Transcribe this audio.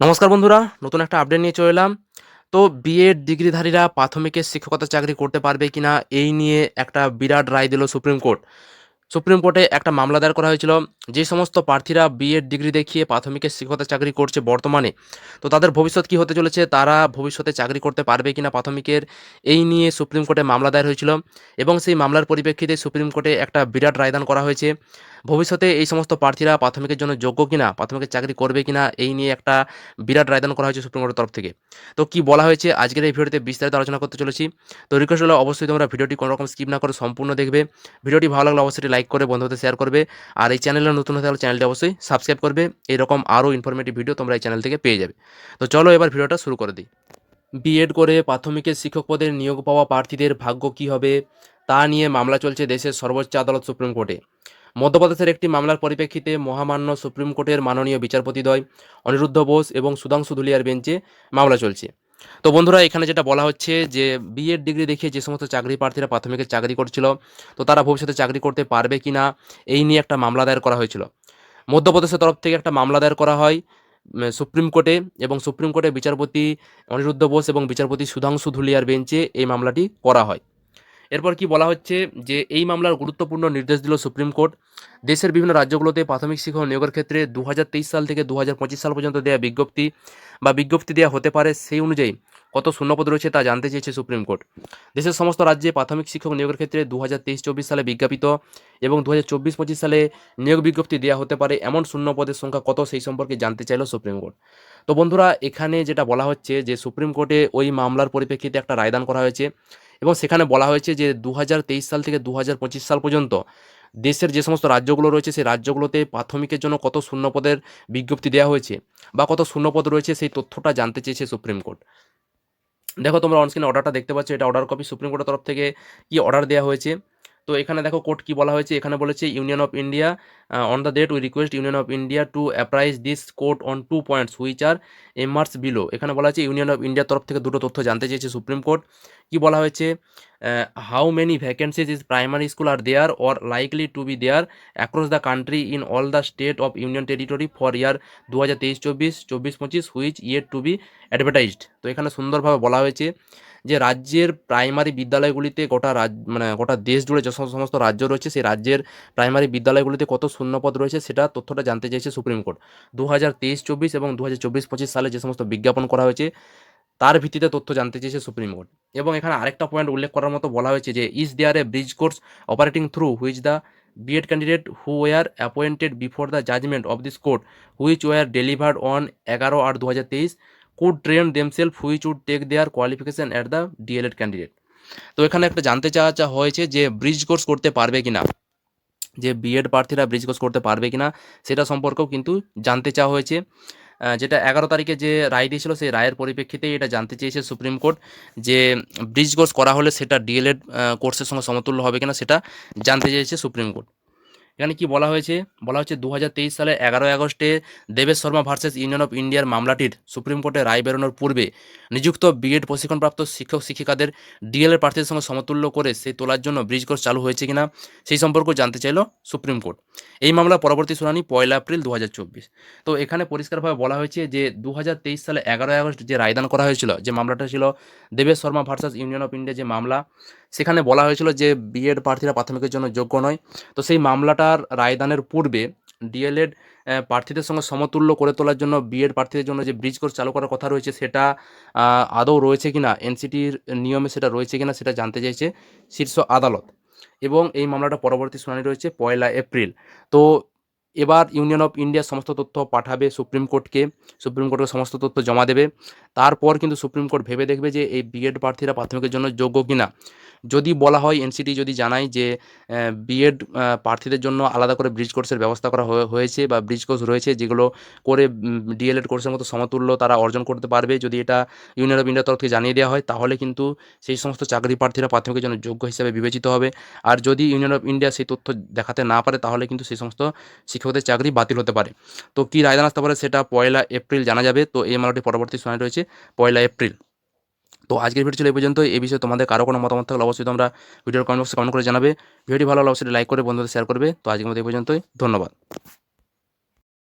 নমস্কার বন্ধুরা, নতুন একটা আপডেট নিয়ে চলে এলাম। তো বিএড ডিগ্রিধারীরা প্রাথমিকের শিক্ষকতা চাকরি করতে পারবে কিনা, এই নিয়ে একটা বিরাট রায় দিল সুপ্রিম কোর্ট। সুপ্রিম কোর্টে একটা মামলা দায়ের করা হয়েছিল, যে সমস্ত প্রার্থীরা বিএড ডিগ্রি দেখিয়ে প্রাথমিকের শিক্ষকতা চাকরি করছে বর্তমানে। তো তাদের ভবিষ্যৎ কী হতে চলেছে, তারা ভবিষ্যতে চাকরি করতে পারবে কিনা প্রাথমিকের, এই নিয়ে সুপ্রিম কোর্টে মামলা দায়ের হয়েছিল। এবং সেই মামলার পরিপ্রেক্ষিতে সুপ্রিম কোর্টে একটা বিরাট রায়দান করা হয়েছে। ভবিষ্যতে এই সমস্ত প্রার্থীরা প্রাথমিকের জন্য যোগ্য কিনা, প্রাথমিকের চাকরি করবে কিনা, এই নিয়ে একটা বিরাট রায়দান করা হয়েছে সুপ্রিম কোর্টের তরফ থেকে। তো কি বলা হয়েছে আজকের এই ভিডিওতে বিস্তারিত আলোচনা করতে চলেছি। তো রিকোয়েস্ট হলো অবশ্যই তোমরা ভিডিওটি কোনো রকম স্কিপ না করে সম্পূর্ণ দেখবে। ভিডিওটি ভালো লাগলে অবশ্যই লাইক করে বন্ধুদের শেয়ার করবে। আর এই চ্যানেলে নতুন হতে হলে চ্যানেলটি অবশ্যই সাবস্ক্রাইব করবে। এরকম আরও ইনফরমেটিভ ভিডিও তোমরা এই চ্যানেল থেকে পেয়ে যাবে। তো চলো এবার ভিডিওটা শুরু করে দিই। বিএড করে প্রাথমিকের শিক্ষক পদের নিয়োগ পাওয়া প্রার্থীদের ভাগ্য কী হবে তা নিয়ে মামলা চলছে দেশের সর্বোচ্চ আদালত সুপ্রিম কোর্টে। মধ্যপ্রদেশের একটি মামলার পরিপ্রেক্ষিতে মহামান্য সুপ্রিম কোর্টের মাননীয় বিচারপতিদ্বয় অনিরুদ্ধ বোস এবং সুধাংশু ধুলিয়ার বেঞ্চে মামলা চলছে। তো বন্ধুরা, এখানে যেটা বলা হচ্ছে যে বিএড ডিগ্রি দেখিয়ে যে সমস্ত চাকরি প্রার্থীরা প্রাথমিকের চাকরি করছিল, তো তারা ভবিষ্যতে চাকরি করতে পারবে কি না এই নিয়ে একটা মামলা দায়ের করা হয়েছিল। মধ্যপ্রদেশের তরফ থেকে একটা মামলা দায়ের করা হয় সুপ্রিম কোর্টে এবং সুপ্রিম কোর্টে বিচারপতি অনিরুদ্ধ বোস এবং বিচারপতি সুধাংশু ধুলিয়ার বেঞ্চে এই মামলাটি করা হয়। এরপর কি বলা হচ্ছে যে এই মামলার গুরুত্বপূর্ণ নির্দেশ দিল সুপ্রিম কোর্ট। দেশের বিভিন্ন রাজ্যগুলোতে প্রাথমিক শিক্ষক নিয়োগের ক্ষেত্রে দু হাজার তেইশ সাল থেকে দু হাজার পঁচিশ সাল পর্যন্ত দেওয়া বিজ্ঞপ্তি বা বিজ্ঞপ্তি দেওয়া হতে পারে সেই অনুযায়ী কত শূন্যপদ রয়েছে তা জানতে চেয়েছে সুপ্রিম কোর্ট। দেশের সমস্ত রাজ্যে প্রাথমিক শিক্ষক নিয়োগের ক্ষেত্রে দু হাজার তেইশ চব্বিশ সালে বিজ্ঞাপিত এবং দু হাজার চব্বিশ পঁচিশ সালে নিয়োগ বিজ্ঞপ্তি দেওয়া হতে পারে এমন শূন্য পদের সংখ্যা কত সেই সম্পর্কে জানতে চাইল সুপ্রিম কোর্ট। তো বন্ধুরা, এখানে যেটা বলা হচ্ছে যে সুপ্রিম কোর্টে ওই মামলার পরিপ্রেক্ষিতে একটা রায়দান করা হয়েছে। এবং সেখানে বলা হয়েছে যে দু হাজার তেইশ সাল থেকে দু হাজার পঁচিশ সাল পর্যন্ত দেশের যে সমস্ত রাজ্যগুলো রয়েছে, সেই রাজ্যগুলোতে প্রাথমিকের জন্য কত শূন্যপদের বিজ্ঞপ্তি দেওয়া হয়েছে বা কত শূন্যপদ রয়েছে সেই তথ্যটা জানতে চেয়েছে সুপ্রিম কোর্ট। দেখো তোমরা অনস্ক্রিনে অর্ডারটা দেখতে পাচ্ছ, এটা অর্ডার কপি সুপ্রিম কোর্টের তরফ থেকে কি অর্ডার দেওয়া হয়েছে? তো এখানে দেখো কোর্ট কি বলা হয়েছে? এখানে বলেছে Union of India on the date we request Union of India to apprise this court on two points which are emerge below এখানে বলা হয়েছে ইউনিয়ন অফ ইন্ডিয়ার তরফ থেকে দুটো তথ্য জানতে চেয়েছে সুপ্রিম কোর্ট কি বলা হয়েছে? How many vacancies is primary school are there or likely to be there across the country in all the state of union territory for year দু হাজার তেইশ চব্বিশ চব্বিশ পঁচিশ হুইচ ইয়ের টু বি অ্যাডভার্টাইজড তো এখানে সুন্দরভাবে বলা হয়েছে যে রাজ্যের প্রাইমারি বিদ্যালয়গুলিতে গোটা রাজ মানে গোটা দেশ জুড়ে যে সমস্ত রাজ্য রয়েছে, সেই রাজ্যের প্রাইমারি বিদ্যালয়গুলিতে কত শূন্যপদ রয়েছে সেটা তথ্যটা জানতে চাইছে সুপ্রিম কোর্ট। দু হাজার তেইশ চব্বিশ এবং দু হাজার চব্বিশ পঁচিশ সালে যে সমস্ত বিজ্ঞাপন করা হয়েছে, তার ভিত্তিতে তথ্য জানতে চেয়েছে সুপ্রিম কোর্ট। এবং এখানে আরেকটা পয়েন্ট উল্লেখ করার মতো বলা হয়েছে যে is there a bridge course operating through which the B Ed candidate who were appointed before the judgement of this court which were delivered on এগারো আট দু হাজার তেইশ could train themselves which would take their qualification at the D El Ed candidate তো এখানে একটা জানতে চাওয়া চা হয়েছে যে ব্রিজ কোর্স করতে পারবে কিনা, যে বিএড প্রার্থীরা ব্রিজ কোর্স করতে পারবে কিনা সেটা সম্পর্কেও কিন্তু জানতে চাওয়া হয়েছে। যেটা এগারো তারিখে যে রায় দিয়েছিল সেই রায়ের পরিপ্রেক্ষিতে এটা জানতে চেয়েছে সুপ্রিম কোর্ট যে ব্রিজ কোর্স করা হলে সেটা ডিএলএড কোর্সের সঙ্গে সমতুল্য হবে কিনা সেটা জানতে চেয়েছে সুপ্রিম কোর্ট। এখানে কি বলা হয়েছে? বলা হচ্ছে দু সালের এগারোই আগস্টে Devesh Sharma versus Union of ইন্ডিয়ার মামলাটির সুপ্রিম কোর্টে রায় বেরোনোর পূর্বে নিযুক্ত বিএড প্রশিক্ষণপ্রাপ্ত শিক্ষক শিক্ষিকাদের ডিএলএড প্রার্থীদের সঙ্গে সমতুল্য করে সেই তোলার জন্য ব্রিজ কোর্স চালু হয়েছে কিনা সেই সম্পর্কে জানতে চাইল সুপ্রিম কোর্ট। এই মামলা পরবর্তী শুনানি পয়লা এপ্রিল দু হাজার চব্বিশ। তো এখানে পরিষ্কারভাবে বলা হয়েছে যে দু হাজার তেইশ সালে এগারোই আগস্ট যে রায়দান করা হয়েছিল, যে মামলাটা ছিল Devesh Sharma versus Union of India যে মামলা সেখানে বলা হয়েছিল যে বিএড প্রার্থীরা প্রাথমিকের জন্য যোগ্য নয়। তো সেই মামলাটার রায়দানের পূর্বে ডিএলএড প্রার্থীদের সঙ্গে সমতুল্য করে তোলার জন্য বিএড প্রার্থীদের জন্য যে ব্রিজ কোর্স চালু করার কথা রয়েছে সেটা আদৌ রয়েছে কিনা, এনসিটির নিয়মে সেটা রয়েছে কিনা সেটা জানতে চাইছে শীর্ষ আদালত। এবং এই মামলাটা পরবর্তী শুনানি রয়েছে পয়লা এপ্রিল। তো এবার ইউনিয়ন অফ ইন্ডিয়ার সমস্ত তথ্য পাঠাবে সুপ্রিম কোর্টকে, সুপ্রিম কোর্টের সমস্ত তথ্য জমা দেবে। তারপর কিন্তু সুপ্রিম কোর্ট ভেবে দেখবে যে এই বিএড প্রার্থীরা প্রাথমিকের জন্য যোগ্য কিনা। যদি বলা হয় এনসিটি যদি জানায় যে বিএড প্রার্থীদের জন্য আলাদা করে ব্রিজ কোর্সের ব্যবস্থা করা হয়ে- হয়েছে বা ব্রিজ কোর্স রয়েছে যেগুলো করে ডিএলএড কোর্সের মতো সমতুল্য তারা অর্জন করতে পারবে, যদি এটা ইউনিয়ন অফ ইন্ডিয়ার তরফ থেকে জানিয়ে দেওয়া হয়, তাহলে কিন্তু সেই সমস্ত চাকরি প্রার্থীরা প্রাথমিকের জন্য যোগ্য হিসাবে বিবেচিত হবে। আর যদি ইউনিয়ন অফ ইন্ডিয়া সেই তথ্য দেখাতে না পারে, তাহলে কিন্তু সেই সমস্ত শিক্ষকদের চাকরি বাতিল হতে পারে। তো কী রায়দান আসতে পারে সেটা পয়লা এপ্রিল জানা যাবে, তো এই মামলাটি পরবর্তী শুনানি রয়েছে, পয়লা এপ্রিল। তো আজকের ভিডিও ছিল এই পর্যন্ত এই বিষয়ে তোমাদের কারও কোনো মতামত থাকলে অবশ্যই তোমরা ভিডিওর কমেন্ট বক্সে কমেন্ট করে জানাবে। ভিডিওটি ভালো হলে অবশ্যই লাইক করে বন্ধুদের শেয়ার করবে। তো আজকের মধ্যে এই পর্যন্তই। ধন্যবাদ।